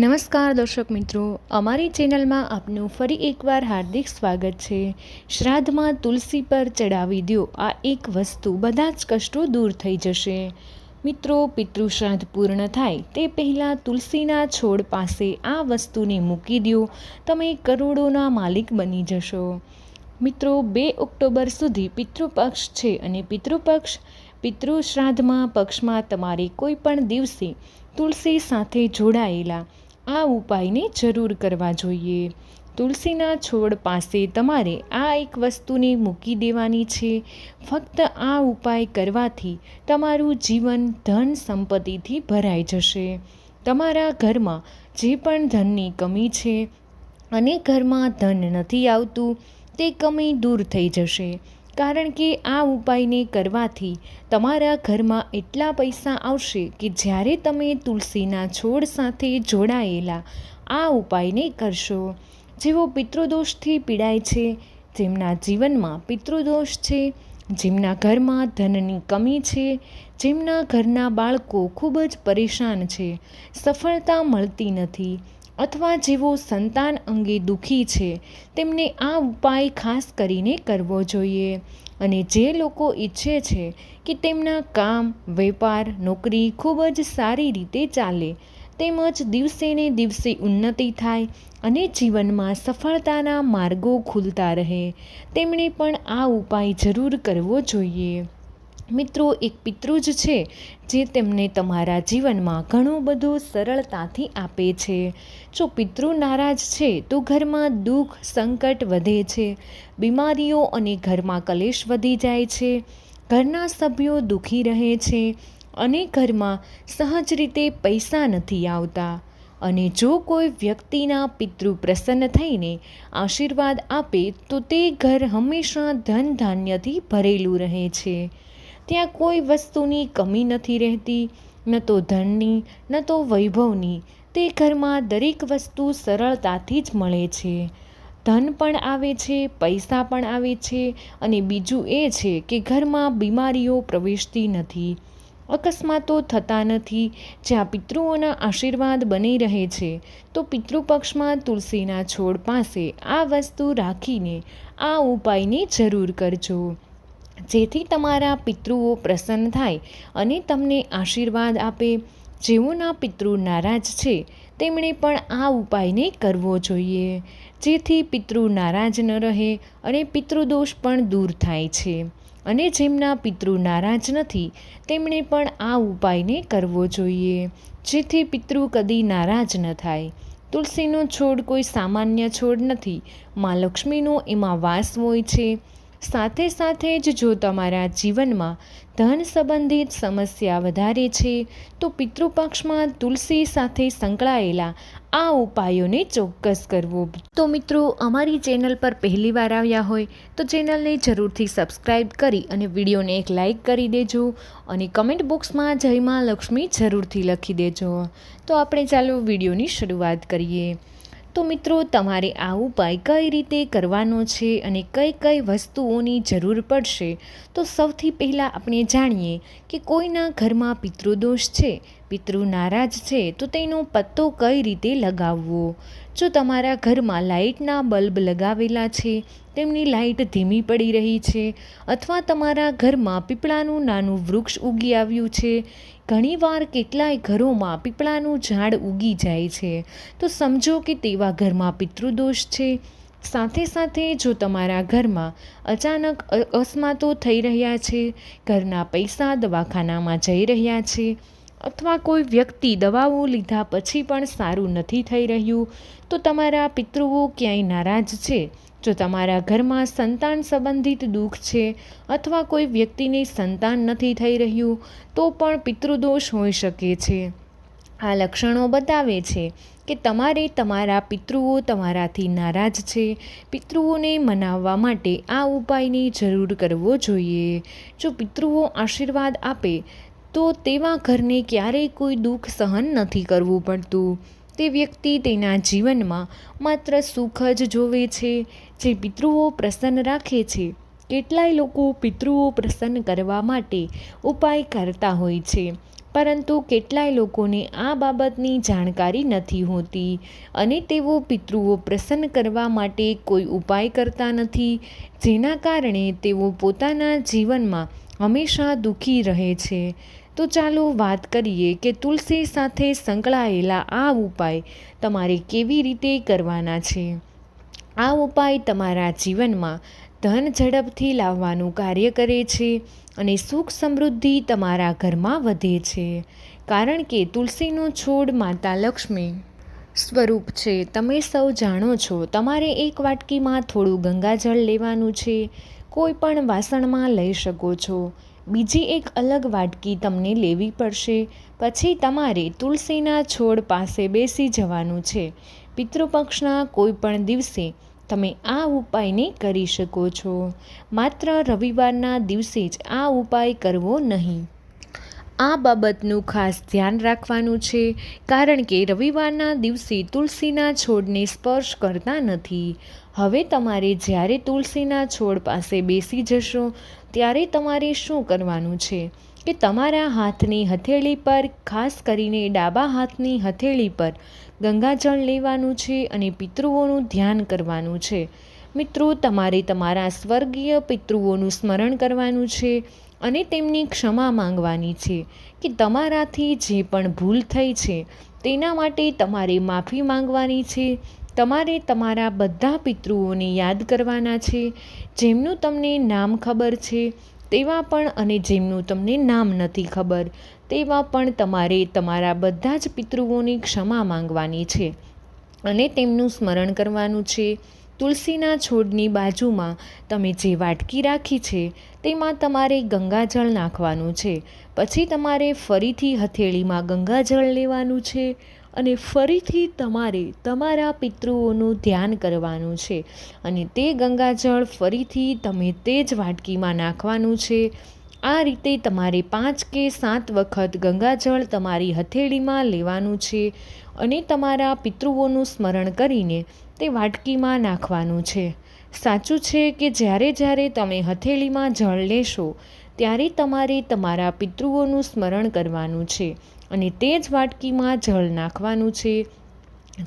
નમસ્કાર દર્શક મિત્રો, અમારી ચેનલમાં આપનું ફરી એકવાર હાર્દિક સ્વાગત છે. શ્રાદ્ધમાં તુલસી પર ચડાવી દો આ એક વસ્તુ બધા જ કષ્ટો દૂર થઈ જશે. મિત્રો, પિતૃશ્રાદ્ધ પૂર્ણ થાય તે પહેલાં તુલસીના છોડ પાસે આ વસ્તુને મૂકી દો તમે કરોડોના માલિક બની જશો. મિત્રો, બે ઓક્ટોબર સુધી પિતૃપક્ષ છે અને પિતૃપક્ષ, પિતૃશ્રાદ્ધમાં પક્ષમાં તમારે કોઈ પણ દિવસે તુલસી સાથે જોડાયેલા આ ઉપાયને જરૂર કરવા જોઈએ. તુલસીના છોડ પાસે તમારે આ એક વસ્તુને મૂકી દેવાની છે. ફક્ત આ ઉપાય કરવાથી તમારું જીવન ધન સંપત્તિથી ભરાઈ જશે. તમારા ઘરમાં જે પણ ધનની કમી છે, અને ઘરમાં ધન નથી આવતું, તે કમી દૂર થઈ જશે. કારણ કે આ ઉપાયને કરવાથી તમારા ઘરમાં એટલા પૈસા આવશે કે જ્યારે તમે તુલસીના છોડ સાથે જોડાયેલા આ ઉપાયને કરશો. જેઓ પિતૃદોષથી પીડાય છે, જેમના જીવનમાં પિતૃદોષ છે, જેમના ઘરમાં ધનની કમી છે, જેમના ઘરના બાળકો ખૂબ જ પરેશાન છે, સફળતા મળતી નથી અથવા જેઓ સંતાન અંગે દુઃખી છે, તેમને આ ઉપાય ખાસ કરીને કરવો જોઈએ. અને જે લોકો ઈચ્છે છે કે તેમના કામ, વેપાર, નોકરી ખૂબ જ સારી રીતે ચાલે, તેમજ દિવસે ને દિવસે ઉન્નતિ થાય અને જીવનમાં સફળતાના માર્ગો ખુલતા રહે, તેમણે પણ આ ઉપાય જરૂર કરવો જોઈએ. મિત્રો, એક પિતૃ જ છે જે તેમને તમારા જીવનમાં ઘણું બધું સરળતાથી આપે છે. જો પિતૃ નારાજ છે, તો ઘરમાં દુઃખ, સંકટ વધે છે. બીમારીઓ અને ઘરમાં કલેશ વધી જાય છે. ઘરના સભ્યો દુઃખી રહે છે અને ઘરમાં સહજ રીતે પૈસા નથી આવતા. અને જો કોઈ વ્યક્તિના પિતૃ પ્રસન્ન થઈને આશીર્વાદ આપે, તો તે ઘર હંમેશા ધન ધાન્યથી ભરેલું રહે છે. ત્યાં કોઈ વસ્તુની કમી નથી રહેતી, ન તો ધનની, ન તો વૈભવની. તે ઘરમાં દરેક વસ્તુ સરળતાથી જ મળે છે. ધન પણ આવે છે, પૈસા પણ આવે છે અને બીજું એ છે કે ઘરમાં બીમારીઓ પ્રવેશતી નથી. અકસ્માતો થતા નથી. જ્યાં પિતૃઓના આશીર્વાદ બની રહે છે, તો પિતૃપક્ષમાં તુલસીના છોડ પાસે આ વસ્તુ રાખીને આ ઉપાયની જરૂર કરજો. જેથી તમારા પિતૃઓ પ્રસન્ન થાય અને તમને આશીર્વાદ આપે. જેઓના પિતૃ નારાજ છે, તેમણે પણ આ ઉપાયને કરવો જોઈએ. જેથી પિતૃ નારાજ ન રહે અને પિતૃદોષ પણ દૂર થાય છે. અને જેમના પિતૃ નારાજ નથી, તેમણે પણ આ ઉપાયને કરવો જોઈએ. જેથી પિતૃ કદી નારાજ ન થાય. તુલસીનો છોડ કોઈ સામાન્ય છોડ નથી. મા લક્ષ્મીનો એમાં વાસ હોય છે. સાથે સાથે જ જો તમારા જીવનમાં ધન સંબંધિત સમસ્યા વધારે છે, તો પિતૃપક્ષમાં તુલસી સાથે સંકળાયેલા આ ઉપાયોને ચોક્કસ કરવો. તો મિત્રો, અમારી ચેનલ પર પહેલી વાર આવ્યા હોય, તો ચેનલને જરૂરથી સબસ્ક્રાઈબ કરી અને વિડીયોને એક લાઇક કરી દેજો અને કમેન્ટ બોક્સમાં જય મા લક્ષ્મી જરૂરથી લખી દેજો. તો આપણે ચાલો વિડીયોની શરૂઆત કરીએ. તો મિત્રો, તમારે આ ઉપાય કઈ રીતે કરવાનો છે અને કઈ કઈ વસ્તુઓની જરૂર પડશે? તો સૌથી પહેલાં આપણે જાણીએ કે કોઈના ઘરમાં પિતૃદોષ છે પિતૃ નારાજ છે, તો તેનો પત્તો કઈ રીતે લગાવવો? જો તમારા ઘરમાં લાઇટના બલ્બ લગાવેલા છે, તેમની લાઇટ ધીમી પડી રહી છે, અથવા તમારા ઘરમાં પીપળાનું નાનું વૃક્ષ ઉગી આવ્યું છે, ઘણીવાર કેટલાય ઘરોમાં પીપળાનું ઝાડ ઉગી જાય છે, તો સમજો કે તેવા ઘરમાં પિતૃદોષ છે. સાથે સાથે જો તમારા ઘરમાં અચાનક અકસ્માતો થઈ રહ્યા છે, ઘરના પૈસા દવાખાનામાં જઈ રહ્યા છે અથવા કોઈ વ્યક્તિ દવાઓ લીધા પછી પણ સારું નથી થઈ રહ્યું, તો તમારા પિતૃઓ ક્યાંય નારાજ છે? જો તમારા ઘરમાં સંતાન સંબંધિત દુઃખ છે અથવા કોઈ વ્યક્તિને સંતાન નથી થઈ રહ્યું, તો પણ પિતૃદોષ હોઈ શકે છે. આ લક્ષણો બતાવે છે કે તમારે તમારા પિતૃઓ તમારાથી નારાજ છે. પિતૃઓને મનાવવા માટે આ ઉપાયની જરૂર કરવો જોઈએ. જો પિતૃઓ આશીર્વાદ આપે તો તેવા ઘરને ક્યારેય કોઈ દુઃખ સહન નથી કરવું પડતું. તે વ્યક્તિ તેના જીવનમાં માત્ર સુખ જ જોવે છે, જે પિતૃઓ પ્રસન્ન રાખે છે. કેટલાય લોકો પિતૃઓ પ્રસન્ન કરવા માટે ઉપાય કરતા હોય છે, પરંતુ કેટલાય લોકોને આ બાબતની જાણકારી નથી હોતી અને તેઓ પિતૃઓ પ્રસન્ન કરવા માટે કોઈ ઉપાય કરતા નથી, જેના કારણે તેઓ પોતાના જીવનમાં હંમેશા દુઃખી રહે છે. તો ચાલો વાત કરીએ કે તુલસી સાથે સંકળાયેલા આ ઉપાય તમારે કેવી રીતે કરવાના છે? આ ઉપાય તમારા જીવનમાં ધન ઝડપથી લાવવાનું કાર્ય કરે છે અને સુખ સમૃદ્ધિ તમારા ઘરમાં વધે છે. કારણ કે તુલસીનો છોડ માતા લક્ષ્મી સ્વરૂપ છે. તમે સૌ જાણો છો, તમારે એક વાટકીમાં થોડું ગંગાજળ લેવાનું છે. કોઈ પણ વાસણમાં લઈ શકો છો. બીજી એક અલગ વાટકી તમને લેવી પડશે. પછી તમારે તુલસીના છોડ પાસે બેસી જવાનું છે. પિતૃપક્ષના કોઈ પણ દિવસે તમે આ ઉપાયને કરી શકો છો. માત્ર રવિવારના દિવસે જ આ ઉપાય કરવો નહીં. આ બાબતનું ખાસ ધ્યાન રાખવાનું છે, કારણ કે રવિવારના દિવસે તુલસીના છોડને સ્પર્શ કરતા નથી. હવે તમારે જ્યારે તુલસીના છોડ પાસે બેસી જશો, ત્યારે તમારે શું કરવાનું છે? કે તમારા હાથની હથેળી પર, ખાસ કરીને ડાબા હાથની હથેળી પર, ગંગાજળ લેવાનું છે અને પિતૃઓનું ધ્યાન કરવાનું છે. મિત્રો, તમારે તમારા સ્વર્ગીય પિતૃઓનું સ્મરણ કરવાનું છે અને તેમની ક્ષમા માંગવાની છે કે તમારાથી જે પણ ભૂલ થઈ છે, તેના માટે તમારે માફી માંગવાની છે. તમારે તમારા બધા પિતૃઓને યાદ કરવાના છે. જેમનું તમને નામ ખબર છે, તેવા પણ અને જેમનું તમને નામ નથી ખબર, તેવા પણ તમારે તમારા બધા જ પિતૃઓની ક્ષમા માંગવાની છે અને તેમનું સ્મરણ કરવાનું છે. તુલસીના છોડની બાજુમાં તમે જે વાટકી રાખી છે, તેમાં તમારે ગંગાજળ નાખવાનું છે. પછી તમારે ફરીથી હથેળીમાં ગંગાજળ લેવાનું છે અને ફરીથી તમારે તમારા પિતૃઓનું ધ્યાન કરવાનું છે. અને તે ગંગાજળ ફરીથી તમે તે જ વાટકીમાં નાખવાનું છે. આ રીતે તમારે પાંચ કે સાત વખત ગંગાજળ તમારી હથેળીમાં લેવાનું છે અને તમારા પિતૃઓનું સ્મરણ કરીને તે વાટકીમાં નાખવાનું છે. સાચું છે કે જ્યારે જ્યારે તમે હથેળીમાં જળ લેશો, ત્યારે તમારે તમારા પિતૃઓનું સ્મરણ કરવાનું છે અને તે જ વાટકીમાં જળ નાખવાનું છે.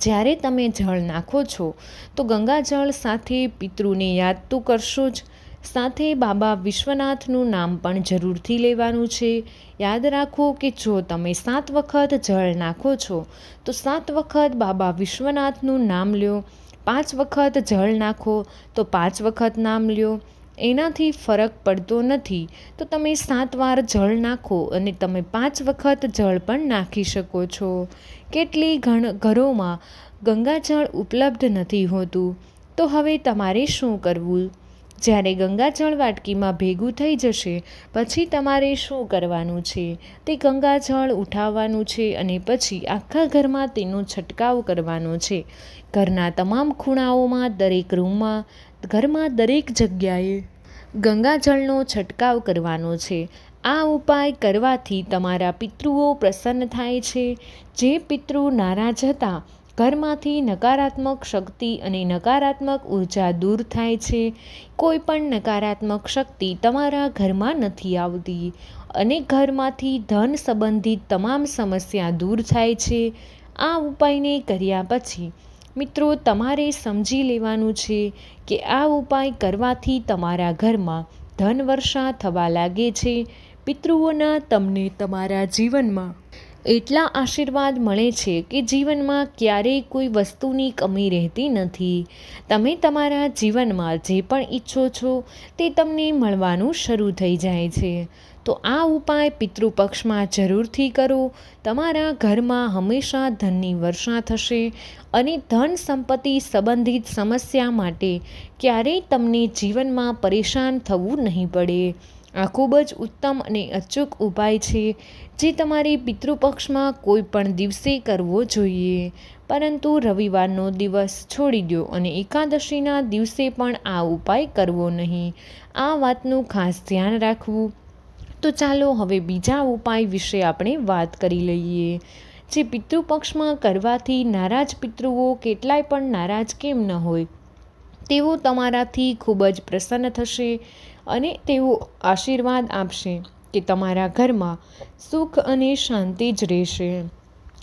જ્યારે તમે જળ નાખો છો, તો ગંગાજળ સાથે પિતૃને યાદ તો કરશો જ. સાથે બાબા વિશ્વનાથનું નામ પણ જરૂરથી લેવાનું છે. યાદ રાખો કે જો તમે સાત વખત જળ નાખો છો, તો સાત વખત બાબા વિશ્વનાથનું નામ લ્યો. પાંચ વખત જળ નાખો, તો પાંચ વખત નામ લ્યો. એનાથી ફરક પડતો નથી. તો તમે સાત વાર જળ નાખો અને તમે પાંચ વખત જળ પણ નાખી શકો છો. કેટલી ઘણ ઘરોમાં ગંગાજળ ઉપલબ્ધ નથી હોતું. તો હવે તમારે શું કરવું? જ્યારે ગંગાજળ વાટકીમાં ભેગું થઈ જશે, પછી તમારે શું કરવાનું છે? તે ગંગાજળ ઉઠાવવાનું છે અને પછી આખા ઘરમાં તેનો છંટકાવ કરવાનો છે. ઘરના તમામ ખૂણાઓમાં દરેક રૂમમાં, ઘરમાં દરેક જગ્યાએ ગંગાજળનો છંટકાવ કરવાનો છે. આ ઉપાય કરવાથી તમારા પિતૃઓ પ્રસન્ન થાય છે. જે પિતૃ નારાજ હતા ઘરમાંથી નકારાત્મક શક્તિ અને નકારાત્મક ઊર્જા દૂર થાય છે. કોઈ પણ નકારાત્મક શક્તિ તમારા ઘરમાં નથી આવતી અને ઘરમાંથી ધન સંબંધિત તમામ સમસ્યા દૂર થાય છે. આ ઉપાયને કર્યા પછી, મિત્રો, તમારે સમજી લેવાનું છે કે આ ઉપાય કરવાથી તમારા ઘરમાં ધન વર્ષા થવા લાગે છે. પિતૃઓના, તમને તમારા જીવનમાં એટલા આશીર્વાદ મળે છે કે જીવનમાં ક્યારેય કોઈ વસ્તુની કમી રહેતી નથી. તમે તમારા જીવનમાં જે પણ ઈચ્છો છો તે તમને મળવાનું શરૂ થઈ જાય છે. તો આ ઉપાય પિતૃપક્ષમાં જરૂરથી કરો. તમારા ઘરમાં હંમેશા ધનની વર્ષા થશે અને ધન સંપત્તિ સંબંધિત સમસ્યા માટે ક્યારેય તમને જીવનમાં પરેશાન થવું નહીં પડે. આ ખૂબ જ ઉત્તમ અને અચૂક ઉપાય છે, જે તમારે પિતૃપક્ષમાં કોઈ પણ દિવસે કરવો જોઈએ. પરંતુ રવિવારનો દિવસ છોડી દો અને એકાદશીના દિવસે પણ આ ઉપાય કરવો નહીં. આ વાતનું ખાસ ધ્યાન રાખવું. તો ચાલો હવે બીજા ઉપાય વિશે આપણે વાત કરી લઈએ. જે પિતૃપક્ષમાં કરવાથી નારાજ પિતૃઓ કેટલાય પણ નારાજ કેમ ન હોય, તેઓ તમારાથી ખૂબ જ પ્રસન્ન થશે. અને તેઓ આશીર્વાદ આપશે કે તમારા ઘરમાં સુખ અને શાંતિ જ રહેશે.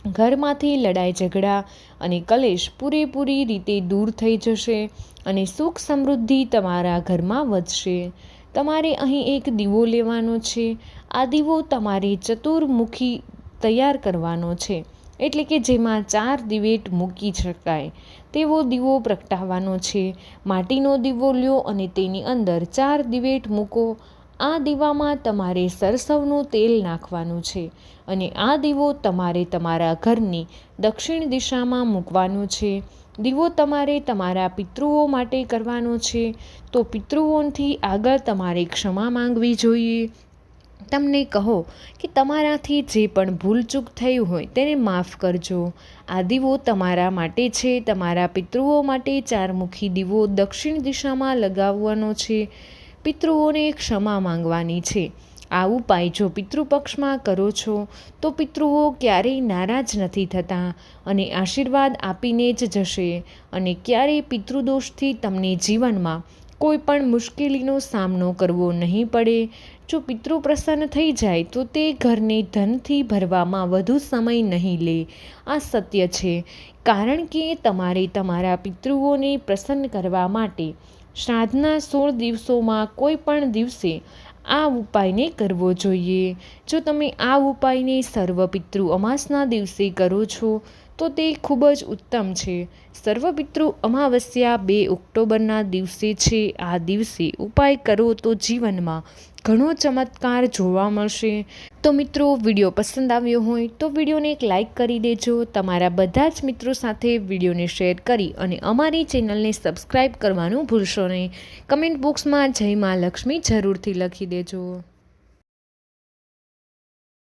ઘરમાંથી લડાઈ ઝઘડા અને કલેશ પૂરેપૂરી રીતે દૂર થઈ જશે અને સુખ સમૃદ્ધિ તમારા ઘરમાં વધશે. તમારે અહીં એક દીવો લેવાનો છે. આ દીવો તમારે ચતુર્મુખી તૈયાર કરવાનો છે. એટલે કે જેમાં ચાર દિવેટ મૂકી શકાય. તેવો દીવો પ્રગટાવવાનો છે. માટીનો દીવો લ્યો અને તેની અંદર ચાર દિવેટ મૂકો. આ દીવામાં તમારે સરસવનું તેલ નાખવાનું છે અને આ દીવો તમારે તમારા ઘરની દક્ષિણ દિશામાં મૂકવાનો છે. દીવો તમારે તમારા પિતૃઓ માટે કરવાનો છે. તો પિતૃઓથી આગળ તમારે ક્ષમા માંગવી જોઈએ. તમને કહો કે તમારાથી જે પણ ભૂલચૂક થયું હોય તેને માફ કરજો. આ દીવો તમારા માટે છે. તમારા પિતૃઓ માટે ચારમુખી દીવો દક્ષિણ દિશામાં લગાવવાનો છે. પિતૃઓને ક્ષમા માંગવાની છે. આ ઉપાય જો પિતૃપક્ષમાં કરો છો, તો પિતૃઓ ક્યારેય નારાજ નથી થતા અને આશીર્વાદ આપીને જ જશે અને ક્યારેય પિતૃદોષથી તમને જીવનમાં કોઈ પણ મુશ્કેલીનો સામનો કરવો નહીં પડે. જો પિતૃ પ્રસન્ન થઈ જાય, તો તે ઘરને ધનથી ભરવામાં વધુ સમય નહીં લે. આ સત્ય છે. કારણ કે તમારે તમારા પિતૃઓને પ્રસન્ન કરવા માટે શ્રાદ્ધના સોળ દિવસોમાં કોઈ પણ દિવસે આ ઉપાયને કરવો જોઈએ. જો તમે આ ઉપાયને સર્વ પિતૃ અમાસના દિવસે કરો છો તો તે ખૂબ જ ઉત્તમ છે. સર્વપિતૃ અમાવસ્યા બે ઓક્ટોબરના દિવસે છે. આ દિવસે ઉપાય કરો તો જીવનમાં ઘણો ચમત્કાર જોવા મળશે. તો મિત્રો, વીડિયો પસંદ આવ્યો હોય તો વિડીયોને એક લાઇક કરી દેજો. તમારા બધા જ મિત્રો સાથે વિડીયોને શેર કરી અને અમારી ચેનલને સબસ્ક્રાઈબ કરવાનું ભૂલશો નહીં. કમેન્ટ બોક્સમાં જય મા લક્ષ્મી જરૂરથી લખી દેજો.